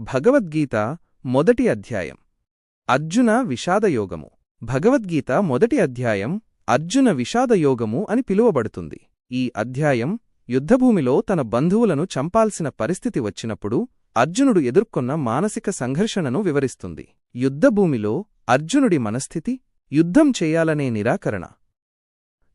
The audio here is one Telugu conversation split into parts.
భగవద్గీత మొదటి అధ్యాయం. అర్జున విషాదయోగము. భగవద్గీత మొదటి అధ్యాయం అర్జున విషాదయోగము అని పిలువబడుతుంది. ఈ అధ్యాయం యుద్ధభూమిలో తన బంధువులను చంపాల్సిన పరిస్థితి వచ్చినప్పుడు అర్జునుడు ఎదుర్కొన్న మానసిక సంఘర్షణను వివరిస్తుంది. యుద్ధభూమిలో అర్జునుడి మనస్థితి యుద్ధం చేయాలనే నిరాకరణ.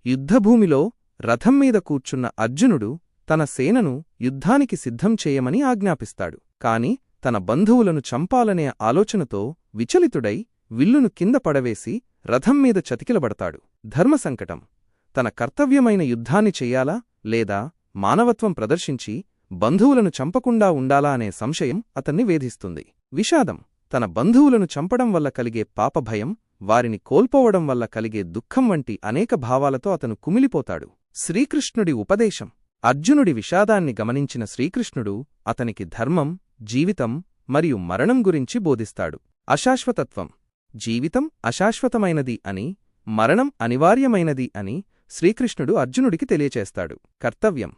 యుద్ధభూమిలో రథం మీద కూర్చున్న అర్జునుడు తన సేనను యుద్ధానికి సిద్ధం చేయమని ఆజ్ఞాపిస్తాడు. కాని తన బంధువులను చంపాలనే ఆలోచనతో విచలితుడై విల్లును కింద పడవేసి రథం మీద చతికిలబడతాడు. ధర్మసంకటం తన కర్తవ్యమైన యుద్ధాన్ని చెయ్యాలా లేదా మానవత్వం ప్రదర్శించి బంధువులను చంపకుండా ఉండాలా అనే సంశయం అతన్ని వేధిస్తుంది. విషాదం. తన బంధువులను చంపడం వల్ల కలిగే పాపభయం వారిని కోల్పోవడం వల్ల కలిగే దుఃఖం వంటి అనేక భావాలతో అతను కుమిలిపోతాడు. శ్రీకృష్ణుడి ఉపదేశం. అర్జునుడి విషాదాన్ని గమనించిన శ్రీకృష్ణుడు అతనికి ధర్మం జీవితం మరియు మరణం గురించి బోధిస్తాడు. అశాశ్వతత్వం. జీవితం అశాశ్వతమైనది అని మరణం అనివార్యమైనది అని శ్రీకృష్ణుడు అర్జునుడికి తెలియచేస్తాడు. కర్తవ్యం.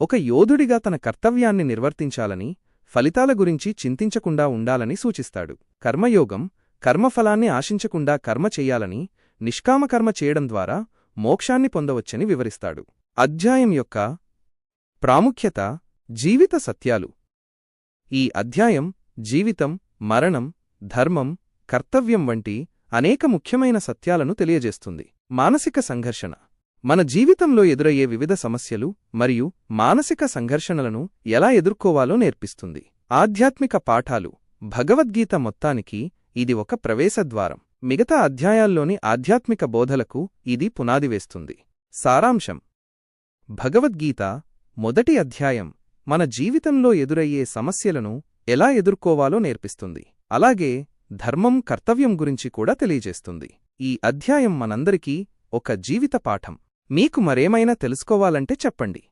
ఒక యోధుడిగా తన కర్తవ్యాన్ని నిర్వర్తించాలని ఫలితాల గురించి చింతించకుండా ఉండాలని సూచిస్తాడు. కర్మయోగం కర్మఫలాన్ని ఆశించకుండా కర్మ చెయ్యాలని నిష్కామకర్మ చేయడం ద్వారా మోక్షాన్ని పొందవచ్చని వివరిస్తాడు. అధ్యాయం యొక్క ప్రాముఖ్యత జీవిత సత్యాలు. ఈ అధ్యాయం జీవితం మరణం ధర్మం కర్తవ్యం వంటి అనేక ముఖ్యమైన సత్యాలను తెలియజేస్తుంది. మానసిక సంఘర్షణ. మన జీవితంలో ఎదురయ్యే వివిధ సమస్యలు మరియు మానసిక సంఘర్షణలను ఎలా ఎదుర్కోవాలో నేర్పిస్తుంది. ఆధ్యాత్మిక పాఠాలు. భగవద్గీత మొత్తానికి ఇది ఒక ప్రవేశద్వారం మిగతా అధ్యాయాల్లోని ఆధ్యాత్మిక బోధలకు ఇది పునాది వేస్తుంది. సారాంశం. భగవద్గీత మొదటి అధ్యాయం. మన జీవితంలో ఎదురయ్యే సమస్యలను ఎలా ఎదుర్కోవాలో నేర్పిస్తుంది. అలాగే ధర్మం కర్తవ్యం గురించి కూడా తెలియజేస్తుంది. ఈ అధ్యాయం మనందరికీ ఒక జీవిత పాఠం. మీకు మరేమైనా తెలుసుకోవాలంటే చెప్పండి.